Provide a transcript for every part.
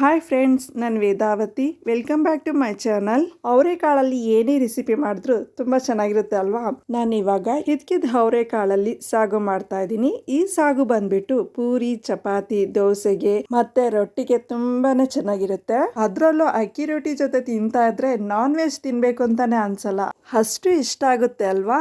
Hi friends ನಾನು Vedavathi. Welcome back to my channel ಅವರೆಕಾಳಲ್ಲಿ ಏನೇ recipe ಮಾಡಿದ್ರು ತುಂಬಾ ಚೆನ್ನಾಗಿರುತ್ತೆ ಅಲ್ವಾ? ನಾನು ಇವಾಗ ಹಿದ್ಕಿದ ಅವರೆಕಾಳಲ್ಲಿ ಸಾಗು ಮಾಡ್ತಾ ಇದ್ದೀನಿ. ಈ ಸಾಗು ಬಂದ್ಬಿಟ್ಟು ಪೂರಿ, ಚಪಾತಿ, ದೋಸೆಗೆ ಮತ್ತೆ ರೊಟ್ಟಿಗೆ ತುಂಬಾನೇ ಚೆನ್ನಾಗಿರುತ್ತೆ. ಅದರಲ್ಲೂ ಅಕ್ಕಿ ರೊಟ್ಟಿ ಜೊತೆ ತಿಂತಾ ಇದ್ರೆ ನಾನ್ ವೆಜ್ ತಿನ್ಬೇಕು ಅಂತಾನೆ ಅನ್ಸಲ್ಲ. ಅಷ್ಟು ಇಷ್ಟ ಆಗುತ್ತೆ ಅಲ್ವಾ?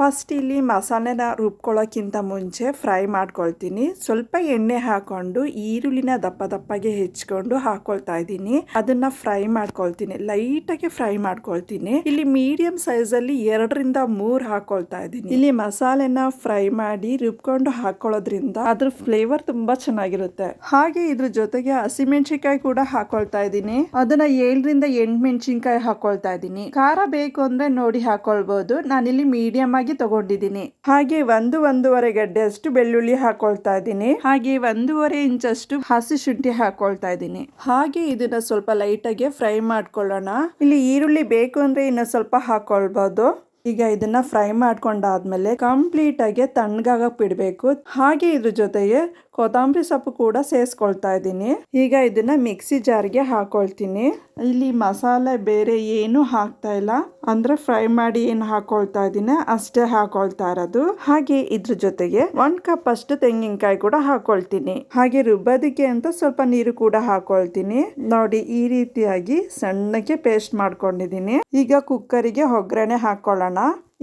ಫಸ್ಟ್ ಇಲ್ಲಿ ಮಸಾಲೆನ ರುಬ್ಕೊಳ್ಳೋಕ್ಕಿಂತ ಮುಂಚೆ ಫ್ರೈ ಮಾಡ್ಕೊಳ್ತೀನಿ. ಸ್ವಲ್ಪ ಎಣ್ಣೆ ಹಾಕೊಂಡು ಈರುಳ್ಳಿನ ದಪ್ಪ ದಪ್ಪಗೆ ಹೆಚ್ಕೊಂಡು ಹಾಕೊಳ್ತಾ ಇದ್ದೀನಿ. ಅದನ್ನ ಫ್ರೈ ಮಾಡ್ಕೊಳ್ತೀನಿ. ಲೈಟ್ ಆಗಿ ಫ್ರೈ ಮಾಡ್ಕೊಳ್ತೀನಿ. ಇಲ್ಲಿ ಮೀಡಿಯಂ ಸೈಜ್ ಅಲ್ಲಿ ಎರಡರಿಂದ ಮೂರ್ ಹಾಕೊಳ್ತಾ ಇದ್ದೀನಿ. ಇಲ್ಲಿ ಮಸಾಲೆನ ಫ್ರೈ ಮಾಡಿ ರುಬ್ಕೊಂಡು ಹಾಕೊಳ್ಳೋದ್ರಿಂದ ಅದ್ರ ಫ್ಲೇವರ್ ತುಂಬಾ ಚೆನ್ನಾಗಿರುತ್ತೆ. ಹಾಗೆ ಇದ್ರ ಜೊತೆಗೆ ಹಸಿಮೆಣಸಿನ್ಕಾಯಿ ಕೂಡ ಹಾಕೊಳ್ತಾ ಇದ್ದೀನಿ. ಅದನ್ನ ಏಳರಿಂದ ಎಂಟು ಮೆಣಸಿನ್ಕಾಯಿ ಹಾಕೊಳ್ತಾ ಇದ್ದೀನಿ. ಖಾರ ಬೇಕು ಅಂದ್ರೆ ನೋಡಿ ಹಾಕೊಳ್ಬಹುದು ನಾನಿಲ್ಲಿ ಮೀಡಿಯಂ ಆಗಿ ತಗೊಂಡಿದ್ದೀನಿ. ಹಾಗೆ ಒಂದು ಒಂದೂವರೆ ಗಡ್ಡೆಯಷ್ಟು ಬೆಳ್ಳುಳ್ಳಿ ಹಾಕೊಳ್ತಾ ಇದ್ದೀನಿ. ಹಾಗೆ ಒಂದೂವರೆ ಇಂಚಷ್ಟು ಹಸಿ ಶುಂಠಿ ಹಾಕೊಳ್ತಾ ಇದ್ದೀನಿ. ಹಾಗೆ ಇದನ್ನ ಸ್ವಲ್ಪ ಲೈಟ್ ಆಗಿ ಫ್ರೈ ಮಾಡ್ಕೊಳ್ಳೋಣ. ಇಲ್ಲಿ ಈರುಳ್ಳಿ ಬೇಕು ಅಂದ್ರೆ ಇನ್ನ ಸ್ವಲ್ಪ ಹಾಕೊಳ್ಬಹುದು ಈಗ ಇದನ್ನ ಫ್ರೈ ಮಾಡ್ಕೊಂಡಾದ್ಮೇಲೆ ಕಂಪ್ಲೀಟ್ ಆಗಿ ತಣ್ಣಗಾಗ ಬಿಡಬೇಕು ಹಾಗೆ ಇದ್ರ ಜೊತೆಗೆ ಕೊತ್ತಂಬರಿ ಸೊಪ್ಪು ಕೂಡ ಸೇರಿಸ್ಕೊಳ್ತಾ ಇದ್ದೀನಿ. ಈಗ ಇದನ್ನ ಮಿಕ್ಸಿ ಜಾರ್ಗೆ ಹಾಕೊಳ್ತೀನಿ. ಇಲ್ಲಿ ಮಸಾಲೆ ಬೇರೆ ಏನು ಹಾಕ್ತಾ ಇಲ್ಲ. ಅಂದ್ರೆ ಫ್ರೈ ಮಾಡಿ ಏನು ಹಾಕೊಳ್ತಾ ಇದ್ದೀನಿ ಅಷ್ಟೇ ಹಾಕೊಳ್ತಾ ಇರೋದು. ಹಾಗೆ ಇದ್ರ ಜೊತೆಗೆ ಒನ್ ಕಪ್ ಅಷ್ಟು ತೆಂಗಿನಕಾಯಿ ಕೂಡ ಹಾಕೊಳ್ತೀನಿ. ಹಾಗೆ ರುಬ್ಬೋದಕ್ಕೆ ಅಂತ ಸ್ವಲ್ಪ ನೀರು ಕೂಡ ಹಾಕೊಳ್ತೀನಿ. ನೋಡಿ, ಈ ರೀತಿಯಾಗಿ ಸಣ್ಣಕ್ಕೆ ಪೇಸ್ಟ್ ಮಾಡ್ಕೊಂಡಿದ್ದೀನಿ. ಈಗ ಕುಕ್ಕರಿಗೆ ಒಗ್ಗರಣೆ ಹಾಕೊಳ್ಳೋಣ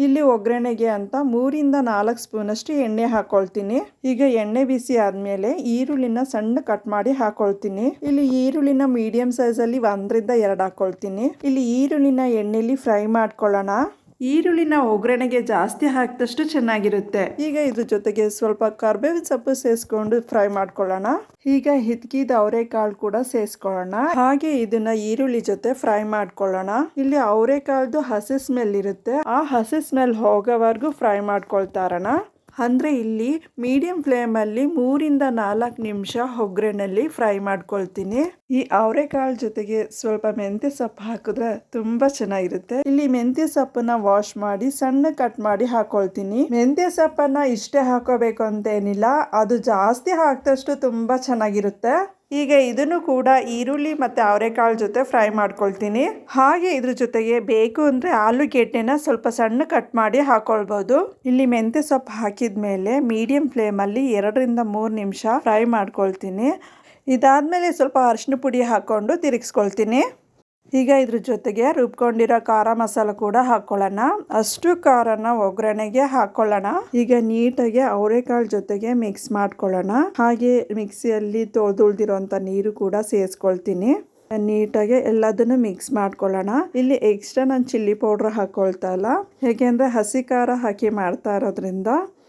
ಇಲ್ಲಿ ಒಗ್ಗರಣೆಗೆ ಅಂತ ಮೂರಿಂದ ನಾಲ್ಕು ಸ್ಪೂನ್ ಅಷ್ಟು ಎಣ್ಣೆ ಹಾಕೊಳ್ತೀನಿ. ಈಗ ಎಣ್ಣೆ ಬಿಸಿ ಆದ್ಮೇಲೆ ಈರುಳ್ಳಿನ ಸಣ್ಣ ಕಟ್ ಮಾಡಿ ಹಾಕೊಳ್ತೀನಿ. ಇಲ್ಲಿ ಈರುಳ್ಳಿನ ಮೀಡಿಯಂ ಸೈಜ್ ಅಲ್ಲಿ ಒಂದರಿಂದ ಎರಡು ಹಾಕೊಳ್ತೀನಿ. ಇಲ್ಲಿ ಈರುಳ್ಳಿನ ಎಣ್ಣೆಲಿ ಫ್ರೈ ಮಾಡ್ಕೊಳ್ಳೋಣ. ಈರುಳ್ಳಿನ ಒಗ್ಗರಣೆಗೆ ಜಾಸ್ತಿ ಹಾಕಿದಷ್ಟು ಚೆನ್ನಾಗಿರುತ್ತೆ. ಈಗ ಇದ್ರ ಜೊತೆಗೆ ಸ್ವಲ್ಪ ಕರ್ಬೇವಿನ ಸೊಪ್ಪು ಸೇರಿಸ್ಕೊಂಡು ಫ್ರೈ ಮಾಡ್ಕೊಳ್ಳೋಣ. ಈಗ ಹಿತ್ಕಿದ ಅವರೆಕಾಳು ಕೂಡ ಸೇರಿಸ್ಕೊಳ್ಳೋಣ ಹಾಗೆ ಇದನ್ನ ಈರುಳ್ಳಿ ಜೊತೆ ಫ್ರೈ ಮಾಡ್ಕೊಳ್ಳೋಣ. ಇಲ್ಲಿ ಅವರೆಕಾಳ್ದು ಹಸಿ ಸ್ಮೆಲ್ ಇರುತ್ತೆ. ಆ ಹಸಿ ಸ್ಮೆಲ್ ಹೋಗೋವರೆಗೂ ಫ್ರೈ ಮಾಡ್ಕೊಳ್ತಾರಣ. ಅಂದರೆ ಇಲ್ಲಿ ಮೀಡಿಯಂ ಫ್ಲೇಮಲ್ಲಿ ಮೂರಿಂದ ನಾಲ್ಕು ನಿಮಿಷ ಒಗ್ಗರಣೆಯಲ್ಲಿ ಫ್ರೈ ಮಾಡ್ಕೊಳ್ತೀನಿ. ಈ ಅವರೆಕಾಳು ಜೊತೆಗೆ ಸ್ವಲ್ಪ ಮೆಂತ್ಯ ಸೊಪ್ಪು ಹಾಕಿದ್ರೆ ತುಂಬ ಚೆನ್ನಾಗಿರುತ್ತೆ. ಇಲ್ಲಿ ಮೆಂತ್ಯ ಸೊಪ್ಪನ್ನ ವಾಶ್ ಮಾಡಿ ಸಣ್ಣ ಕಟ್ ಮಾಡಿ ಹಾಕೊಳ್ತೀನಿ. ಮೆಂತ್ಯ ಸೊಪ್ಪನ್ನ ಇಷ್ಟೇ ಹಾಕೋಬೇಕು ಅಂತ ಏನಿಲ್ಲ, ಅದು ಜಾಸ್ತಿ ಹಾಕಿದಷ್ಟು ತುಂಬ ಚೆನ್ನಾಗಿರುತ್ತೆ. ಈಗ ಇದನ್ನು ಕೂಡ ಈರುಳ್ಳಿ ಮತ್ತು ಅವರೆಕಾಳು ಜೊತೆ ಫ್ರೈ ಮಾಡ್ಕೊಳ್ತೀನಿ. ಹಾಗೆ ಇದ್ರ ಜೊತೆಗೆ ಬೇಕು ಅಂದರೆ ಆಲೂಗೆಡ್ಡೆನ ಸ್ವಲ್ಪ ಸಣ್ಣ ಕಟ್ ಮಾಡಿ ಹಾಕೊಳ್ಬೋದು. ಇಲ್ಲಿ ಮೆಂತ್ಯ ಸೊಪ್ಪು ಹಾಕಿದ ಮೇಲೆ ಮೀಡಿಯಂ ಫ್ಲೇಮಲ್ಲಿ ಎರಡರಿಂದ ಮೂರು ನಿಮಿಷ ಫ್ರೈ ಮಾಡ್ಕೊಳ್ತೀನಿ. ಇದಾದಮೇಲೆ ಸ್ವಲ್ಪ ಅರಿಶಿನ ಪುಡಿ ಹಾಕ್ಕೊಂಡು ತಿರುಗಿಸ್ಕೊಳ್ತೀನಿ. ಈಗ ಇದ್ರ ಜೊತೆಗೆ ರುಬ್ಕೊಂಡಿರೋ ಖಾರ ಮಸಾಲ ಕೂಡ ಹಾಕೊಳ್ಳೋಣ. ಅಷ್ಟು ಖಾರನ ಒಗ್ಗರಣೆಗೆ ಹಾಕೊಳ್ಳೋಣ. ಈಗ ನೀಟಾಗಿ ಅವರೆಕಾಳು ಜೊತೆಗೆ ಮಿಕ್ಸ್ ಮಾಡ್ಕೊಳ್ಳೋಣ. ಹಾಗೆ ಮಿಕ್ಸಿಯಲ್ಲಿ ತೊಳೆದುಳ್ದಿರೋಂಥ ನೀರು ಕೂಡ ಸೇರಿಸ್ಕೊಳ್ತೀನಿ. ನೀಟಾಗಿ ಎಲ್ಲದನ್ನು ಮಿಕ್ಸ್ ಮಾಡ್ಕೊಳ್ಳೋಣ. ಇಲ್ಲಿ ಎಕ್ಸ್ಟ್ರಾ ನಾನು ಚಿಲ್ಲಿ ಪೌಡ್ರ್ ಹಾಕೊಳ್ತಾ ಇಲ್ಲ. ಹೇಗೆಂದ್ರೆ ಹಸಿ ಖಾರ ಹಾಕಿ ಮಾಡ್ತಾ ಇರೋದ್ರಿಂದ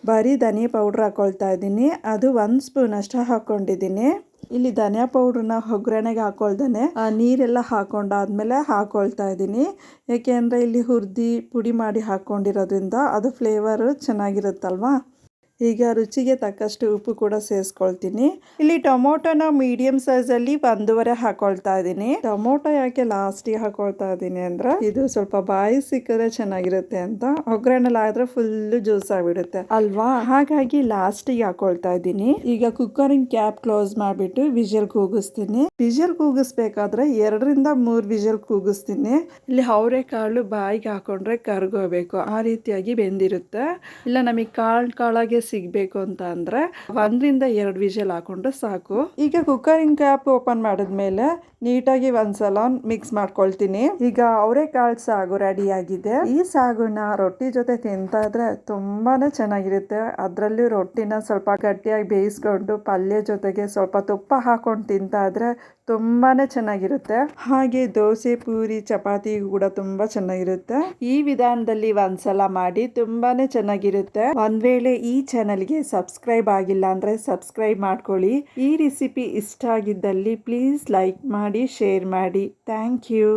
ಬರೀ ಧನಿ ಪೌಡ್ರ್ ಹಾಕೊಳ್ತಾ ಇದ್ದೀನಿ. ಅದು ಒಂದು ಸ್ಪೂನ್ ಅಷ್ಟು ಹಾಕೊಂಡಿದ್ದೀನಿ. ಇಲ್ಲಿ ಧನಿಯಾ ಪೌಡ್ರನ್ನ ಒಗ್ಗರಣೆಗೆ ಹಾಕೊಳ್ದೇನೆ. ಆ, ನೀರೆಲ್ಲ ಹಾಕೊಂಡಾದ್ಮೇಲೆ ಹಾಕೊಳ್ತಾ ಇದ್ದೀನಿ. ಯಾಕೆಂದರೆ ಇಲ್ಲಿ ಹುರ್ದಿ ಪುಡಿ ಮಾಡಿ ಹಾಕ್ಕೊಂಡಿರೋದ್ರಿಂದ ಅದು ಫ್ಲೇವರು ಚೆನ್ನಾಗಿರುತ್ತಲ್ವಾ? ಈಗ ರುಚಿಗೆ ತಕ್ಕಷ್ಟು ಉಪ್ಪು ಕೂಡ ಸೇರಿಸ್ಕೊಳ್ತೀನಿ. ಇಲ್ಲಿ ಟೊಮೊಟೊನ ಮೀಡಿಯಂ ಸೈಜ್ ಅಲ್ಲಿ ಒಂದೂವರೆ ಹಾಕೊಳ್ತಾ ಇದ್ದೀನಿ. ಟೊಮೊಟೊ ಯಾಕೆ ಲಾಸ್ಟಿಗೆ ಹಾಕೊಳ್ತಾ ಇದ್ದೀನಿ ಅಂದ್ರೆ ಇದು ಸ್ವಲ್ಪ ಬಾಯಿ ಸಿಕ್ಕಿದ್ರೆ ಚೆನ್ನಾಗಿರುತ್ತೆ ಅಂತ. ಒಗ್ಗರಣೆಲ್ಲ ಆದ್ರೆ ಫುಲ್ ಜ್ಯೂಸ್ ಆಗಿಬಿಡುತ್ತೆ. ಅಲ್ವಾ? ಹಾಗಾಗಿ ಲಾಸ್ಟಿಗೆ ಹಾಕೊಳ್ತಾ ಇದ್ದೀನಿ. ಈಗ ಕುಕ್ಕರಿಂಗ್ ಕ್ಯಾಪ್ ಕ್ಲೋಸ್ ಮಾಡಿಬಿಟ್ಟು ವಿಜಲ್ ಕೂಗಿಸ್ತೀನಿ. ವಿಜಲ್ ಕೂಗಿಸ್ಬೇಕಾದ್ರೆ ಎರಡರಿಂದ ಮೂರು ವಿಜಲ್ ಕೂಗಿಸ್ತೀನಿ. ಇಲ್ಲಿ ಅವರೆಕಾಳು ಬಾಯಿಗೆ ಹಾಕೊಂಡ್ರೆ ಕರ್ಗೋಬೇಕು. ಆ ರೀತಿಯಾಗಿ ಬೆಂದಿರುತ್ತೆ. ಇಲ್ಲ ನಮಗೆ ಕಾಳು ಕಾಳಾಗೆ ಸಿಗಬೇಕು ಅಂತ ಅಂದರೆ ಒಂದರಿಂದ ಎರಡು ವಿಷಲ್ ಹಾಕೊಂಡ್ರೆ ಸಾಕು. ಈಗ ಕುಕ್ಕರಿಂಗ್ ಕ್ಯಾಪ್ ಓಪನ್ ಮಾಡಿದ್ಮೇಲೆ ನೀಟಾಗಿ ಒಂದ್ಸಲ ಮಿಕ್ಸ್ ಮಾಡ್ಕೊಳ್ತೀನಿ. ಈಗ ಅವರೆಕಾಳು ಸಾಗು ರೆಡಿ ಆಗಿದೆ. ಈ ಸಾಗುನ ರೊಟ್ಟಿ ಜೊತೆ ತಿಂತಾ ಇದ್ರೆ ತುಂಬಾನೇ ಚೆನ್ನಾಗಿರುತ್ತೆ. ಅದರಲ್ಲಿ ರೊಟ್ಟಿನ ಸ್ವಲ್ಪ ಗಟ್ಟಿಯಾಗಿ ಬೇಯಿಸ್ಕೊಂಡು ಪಲ್ಯ ಜೊತೆಗೆ ಸ್ವಲ್ಪ ತುಪ್ಪ ಹಾಕೊಂಡು ತಿಂತಾ ಇದ್ರೆ ತುಂಬಾನೇ ಚೆನ್ನಾಗಿರುತ್ತೆ. ಹಾಗೆ ದೋಸೆ, ಪೂರಿ, ಚಪಾತಿ ಕೂಡ ತುಂಬಾ ಚೆನ್ನಾಗಿರುತ್ತೆ. ಈ ವಿಧಾನದಲ್ಲಿ ಒಂದ್ಸಲ ಮಾಡಿ ತುಂಬಾನೇ ಚೆನ್ನಾಗಿರುತ್ತೆ. ಒಂದ್ ವೇಳೆ ಈ ಚಾನಲ್ಗೆ ಸಬ್ಸ್ಕ್ರೈಬ್ ಆಗಿಲ್ಲ ಅಂದ್ರೆ ಸಬ್ಸ್ಕ್ರೈಬ್ ಮಾಡ್ಕೊಳ್ಳಿ. ಈ ರೆಸಿಪಿ ಇಷ್ಟ ಆಗಿದ್ದಲ್ಲಿ ಪ್ಲೀಸ್ ಲೈಕ್ ಮಾಡಿ, ಶೇರ್ ಮಾಡಿ. Thank you.